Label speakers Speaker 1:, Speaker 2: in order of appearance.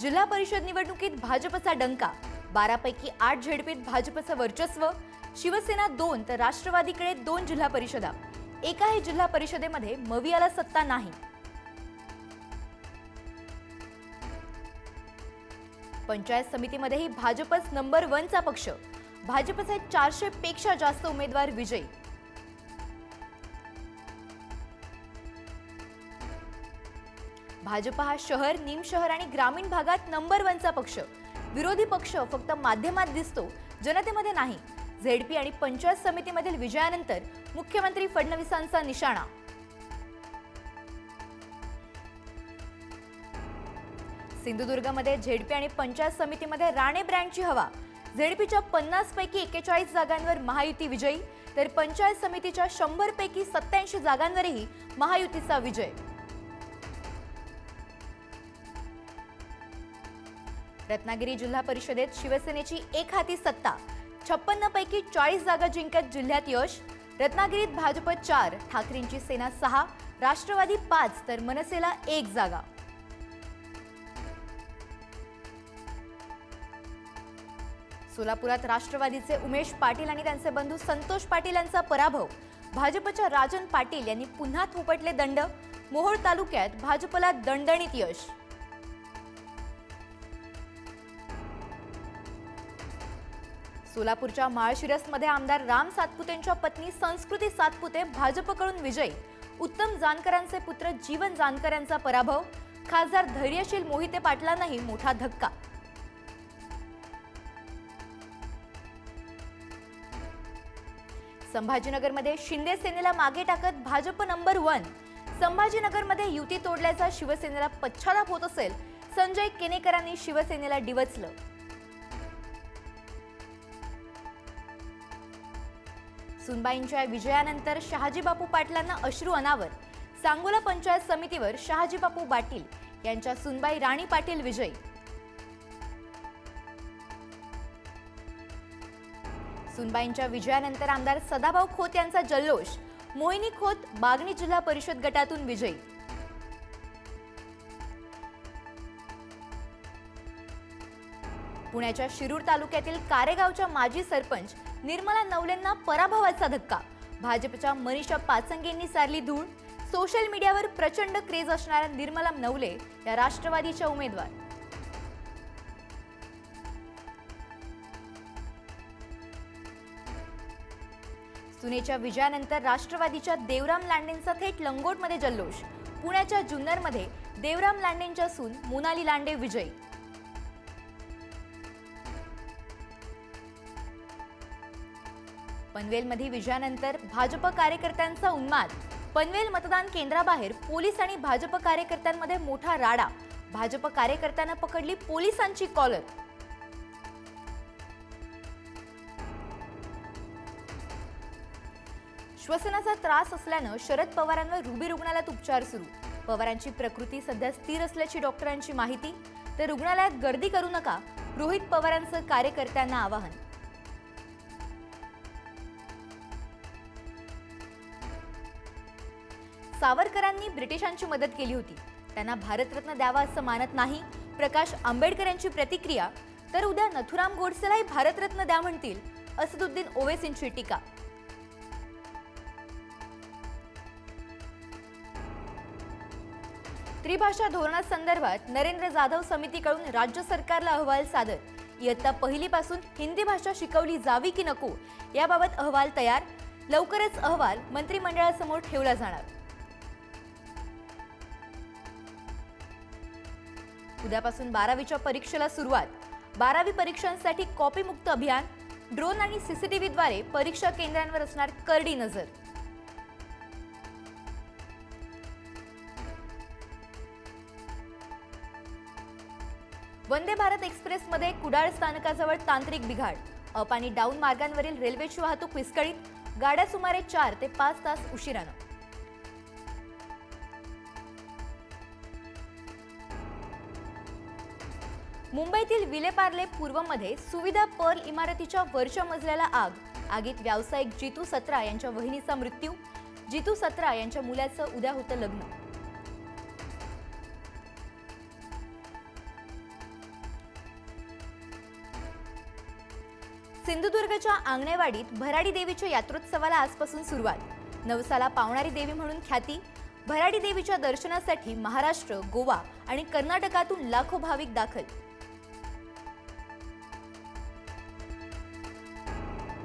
Speaker 1: जिल्हा परिषद निवडणुकीत भाजपचा डंका. बारापैकी आठ झेडपीत भाजपचं वर्चस्व. शिवसेना दोन तर राष्ट्रवादीकडे दोन जिल्हा परिषदा. एकाही जिल्हा परिषदेमध्ये मवियाला सत्ता नाही. पंचायत समितीमध्येही भाजपच नंबर वनचा पक्ष. भाजपचे चारशे पेक्षा जास्त उमेदवार विजयी. भाजप हा शहर निम शहर आणि ग्रामीण भागात नंबर वनचा पक्ष. विरोधी पक्ष फक्त माध्यमात दिसतो जनतेमध्ये नाही. झेडपी आणि पंचायत समितीमधील विजयानंतर मुख्यमंत्री फडणवीसांचा निशाणा. सिंधुदुर्गमध्ये झेडपी आणि पंचायत समितीमध्ये राणे ब्रँडची हवा. झेडपीच्या पन्नास पैकी एकेचाळीस जागांवर महायुती विजयी तर पंचायत समितीच्या शंभर पैकी सत्याऐंशी जागांवरही महायुतीचा विजय. रत्नागिरी जिल्हा परिषदेत शिवसेनेची एक हाती सत्ता. छप्पन्न पैकी चाळीस जागा जिंकत जिल्ह्यात यश. रत्नागिरीत भाजप चार ठाकरेंची सेना सहा राष्ट्रवादी पाच तर मनसेला एक जागा. सोलापुरात राष्ट्रवादीचे उमेश पाटील आणि त्यांचे बंधू संतोष पाटील यांचा पराभव. भाजपच्या राजन पाटील यांनी पुन्हा थोपटले दंड. मोहोळ तालुक्यात भाजपला दणदणीत यश. सोलापूरच्या माळशिरसमध्ये आमदार राम सातपुतेंच्या पत्नी संस्कृती सातपुते भाजपकडून विजयी. उत्तम जानकरांचे पुत्र जीवन जानकर यांचा पराभव. खासदार धैर्यशील मोहिते पाटलांनाही मोठा धक्का. संभाजीनगरमध्ये शिंदे सेनेला मागे टाकत भाजप नंबर वन. संभाजीनगरमध्ये युती तोडल्याचा शिवसेनेला पश्चाताप होत असेल. संजय केनेकरांनी शिवसेनेला डिवचलं. सुनबाईंच्या विजयानंतर शहाजीबापू पाटलांना अश्रू अनावर. सांगोला पंचायत समितीवर शहाजीबापू पाटील यांच्या सुनबाई राणी पाटील विजयी. सुनबाईंच्या विजयानंतर आमदार सदाभाऊ खोत यांचा जल्लोष. मोहिनी खोत बागणी जिल्हा परिषद गटातून विजयी. पुण्याच्या शिरूर तालुक्यातील कारेगावच्या माजी सरपंच निर्मला नवलेंना पराभवाचा धक्का. भाजपच्या मनीषा पाचंगेंनी सारली धूळ. सोशल मीडियावर प्रचंड क्रेज असणाऱ्या निर्मला नवले या राष्ट्रवादीच्या उमेदवार. सुनेच्या विजयानंतर राष्ट्रवादीच्या देवराम लांडेंचा थेट लंगोटमध्ये जल्लोष. पुण्याच्या जुन्नरमध्ये देवराम लांडेंच्या सून मोनाली लांडे विजयी. पनवेलमध्ये विजयानंतर भाजप कार्यकर्त्यांचा उन्माद. पनवेल मतदान केंद्राबाहेर पोलीस आणि भाजप कार्यकर्त्यांमध्ये मोठा राडा. भाजप कार्यकर्त्यांना पकडली पोलिसांची कॉलर. श्वसनाचा त्रास असल्यानं शरद पवारांवर रुबी रुग्णालयात उपचार सुरू. पवारांची प्रकृती सध्या स्थिर असल्याची डॉक्टरांची माहिती. तर रुग्णालयात गर्दी करू नका. रोहित पवारांचं कार्यकर्त्यांना आवाहन. सावरकरांनी ब्रिटिशांची मदत केली होती. त्यांना भारतरत्न द्यावा असं मानत नाही. प्रकाश आंबेडकर यांची प्रतिक्रिया तर उद्या नथुराम गोडसेलाही भारतरत्न द्या म्हणतील असदुद्दीन ओवेसींची टीका. त्रिभाषा धोरणासंदर्भात नरेंद्र जाधव समितीकडून राज्य सरकारला अहवाल सादर. इयत्ता पहिलीपासून हिंदी भाषा शिकवली जावी की नको याबाबत अहवाल तयार. लवकरच अहवाल मंत्रिमंडळासमोर ठेवला जाणार. उद्यापासून बारावीच्या परीक्षेला सुरुवात. बारावी परीक्षांसाठी कॉपीमुक्त अभियान ड्रोन आणि सीसीटीव्हीद्वारे परीक्षा केंद्रांवर असणार करडी नजर. वंदे भारत एक्सप्रेसमध्ये कुडाळ स्थानकाजवळ तांत्रिक बिघाड. अप आणि डाऊन मार्गांवरील रेल्वेची वाहतूक विस्कळीत. गाड्या सुमारे चार ते पाच तास उशिरानं. मुंबईतील विलेपार्ले पूर्वमध्ये सुविधा पर्ल इमारतीच्या वरच्या मजल्याला आग. आगीत व्यावसायिक जितू सत्रा यांच्या वहिनीचा मृत्यू. जितू सत्रा यांच्या मुलाचं उद्या होतं लग्न. सिंधुदुर्गच्या आंगणेवाडीत भराडी देवीच्या यात्रोत्सवाला आजपासून सुरुवात. नवसाला पावणारी देवी म्हणून ख्याती. भराडी देवीच्या दर्शनासाठी महाराष्ट्र गोवा आणि कर्नाटकातून लाखो भाविक दाखल.